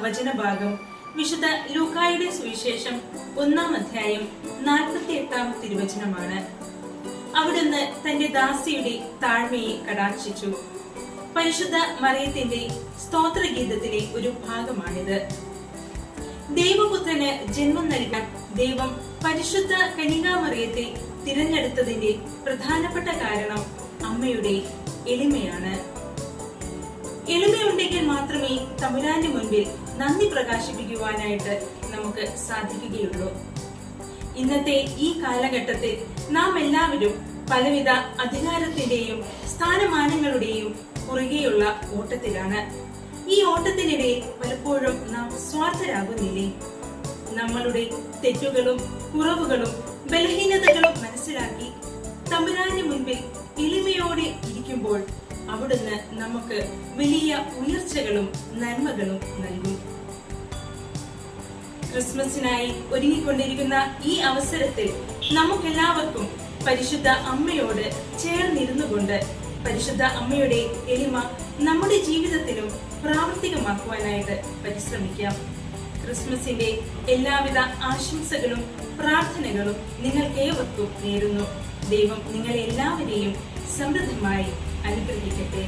വചനഭാഗം വിശുദ്ധ ലൂക്കായുടെ സുവിശേഷം ഒന്നാം അധ്യായം നാൽപ്പത്തി എട്ടാം തിരുവചനമാണ്. അവിടുന്ന് തന്റെ ദാസിയുടെ താഴ്മയെ കടാക്ഷിച്ചു. പരിശുദ്ധ മറിയത്തിന്റെ സ്തോത്രഗീതത്തിലെ ഒരു ഭാഗമാണിത്. ദൈവപുത്രന് ജന്മം നൽകാൻ ദൈവം പരിശുദ്ധ കനികാമറിയത്തെ തിരഞ്ഞെടുത്തതിന്റെ പ്രധാനപ്പെട്ട കാരണം അമ്മയുടെ എളിമയാണ്. എളിമയുണ്ടെങ്കിൽ മാത്രമേ തമ്പുരാന്റെ മുൻപിൽ നന്ദി പ്രകാശിപ്പിക്കുവാനായിട്ട് നമുക്ക് സാധിക്കുകയുള്ളൂ. ഇന്നത്തെ ഈ കാലഘട്ടത്തിൽ നാം എല്ലാവരും പലവിധ അധികാരത്തിന്റെയും സ്ഥാനമാനങ്ങളുടെയും പുറകെയുള്ള ഓട്ടത്തിലാണ്. ഈ ഓട്ടത്തിനിടെ പലപ്പോഴും നാം സ്വാർത്ഥരാകുന്നില്ലേ? നമ്മളുടെ തെറ്റുകളും കുറവുകളും ബലഹീനതകളും മനസ്സിലാക്കി തമ്പുരാന്റെ മുൻപിൽ എളിമയോടെ ഇരിക്കുമ്പോൾ അവിടുന്ന് നമുക്ക് വലിയ ഉയർച്ചകളും നന്മകളും നൽകും. ക്രിസ്മസിനായി ഒരുങ്ങിക്കൊണ്ടിരിക്കുന്ന ഈ അവസരത്തിൽ നമുക്കെല്ലാവർക്കും പരിശുദ്ധ അമ്മയോട് ചേർന്നിരുന്നു കൊണ്ട് പരിശുദ്ധ അമ്മയുടെ എളിമ നമ്മുടെ ജീവിതത്തിലും പ്രാവർത്തികമാക്കുവാനായിട്ട് പരിശ്രമിക്കാം. ക്രിസ്മസിന്റെ എല്ലാവിധ ആശംസകളും പ്രാർത്ഥനകളും നിങ്ങൾക്കേവർക്കും നേരുന്നു. ദൈവം നിങ്ങളെല്ലാവരെയും സമൃദ്ധമായി അനുഗ്രഹിക്കട്ടെ